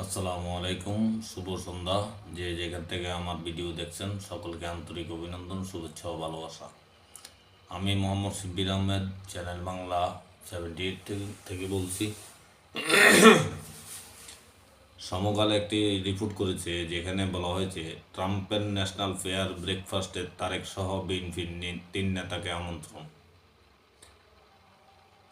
আসসালামু আলাইকুম, শুভ সন্ধ্যা। যে যেখান থেকে আমার ভিডিও দেখছেন, সকলকে আন্তরিক অভিনন্দন, শুভেচ্ছা ও ভালোবাসা। আমি Mohammad Shibbir Ahmed, channel Bangla seventy eight থেকে বলছি। সমকালে একটি রিপোর্ট করেছে, যেখানে বলা হয়েছে, ট্রাম্পের ন্যাশনাল ফেয়ার ব্রেকফাস্টের তারেক সহ বিএনপির তিন নেতাকে আমন্ত্রণ।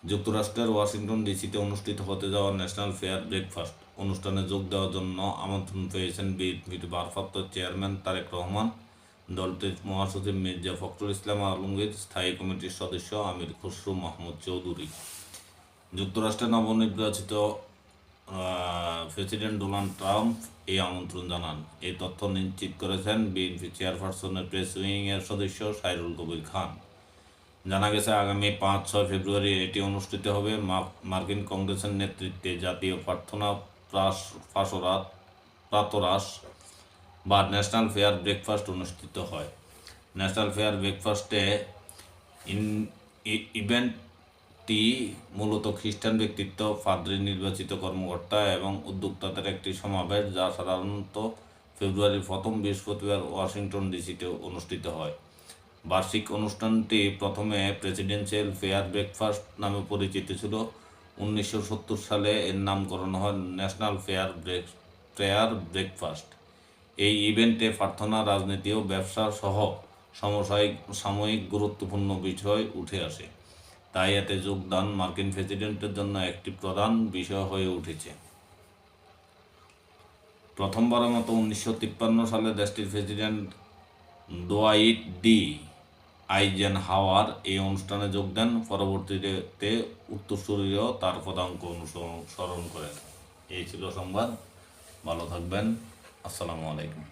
যুক্তরাষ্ট্রের ওয়াশিংটন ডিসিতে অনুষ্ঠিত হতে যাওয়া ন্যাশনাল ফেয়ার ব্রেকফাস্ট অনুষ্ঠানে যোগ দেওয়ার জন্য আমন্ত্রণ পেয়েছেন বিএনপির ভারপ্রাপ্ত চেয়ারম্যান তারেক রহমান, দলটির মহাসচিব মির্জা ফখরুল ইসলাম আলমগীর, স্থায়ী কমিটির সদস্য আমির খসরু মাহমুদ চৌধুরী। যুক্তরাষ্ট্রের নবনির্বাচিত প্রেসিডেন্ট ডোনাল্ড ট্রাম্প এই আমন্ত্রণ জানান। এই তথ্য নিশ্চিত করেছেন বিএনপি চেয়ারপারসনের প্রেস উইংয়ের সদস্য সাইরুল কবির খান। জানা গেছে আগামী পাঁচ, ছয় ফেব্রুয়ারি এটি অনুষ্ঠিত হবে। মার্কিন কংগ্রেসের নেতৃত্বে জাতীয় প্রার্থনা প্রাস পাশরাত প্রাতরাস বা ন্যাশনাল ফেয়ার ব্রেকফাস্ট অনুষ্ঠিত হয়। ন্যাশনাল ফেয়ার ব্রেকফাস্টে ইন ইভেন্টটি মূলত খ্রিস্টান ব্যক্তিত্ব, ফাদ্রি নির্বাচিত কর্মকর্তা এবং উদ্যোক্তাদের একটি সমাবেশ, যা সাধারণত ফেব্রুয়ারির প্রথম বৃহস্পতিবার ওয়াশিংটন ডিসিতে অনুষ্ঠিত হয়। বার্ষিক অনুষ্ঠানটি প্রথমে প্রেসিডেন্সিয়াল ফেয়ার ব্রেকফাস্ট নামে পরিচিত ছিল। উনিশশো সত্তর সালে এর নামকরণ হয় national prayer break, prayer breakfast. এই ইভেন্টে প্রার্থনা, রাজনীতি ও ব্যবসা সহ সমসায়িক সাময়িক গুরুত্বপূর্ণ বিষয় উঠে আসে। তাই এতে যোগদান মার্কিন প্রেসিডেন্টের জন্য একটি প্রধান বিষয় হয়ে উঠেছে। প্রথমবারের মতো উনিশশো তিপ্পান্ন সালে দেশটির প্রেসিডেন্ট দোয়াইট ডি আইজেন হাওয়ার এই অনুষ্ঠানে যোগ দেন। পরবর্তীতে উত্তরসূরিও তার পদাঙ্ক অনুসরণ করেন। এই ছিল সংবাদ। ভালো থাকবেন। আসসালামু আলাইকুম।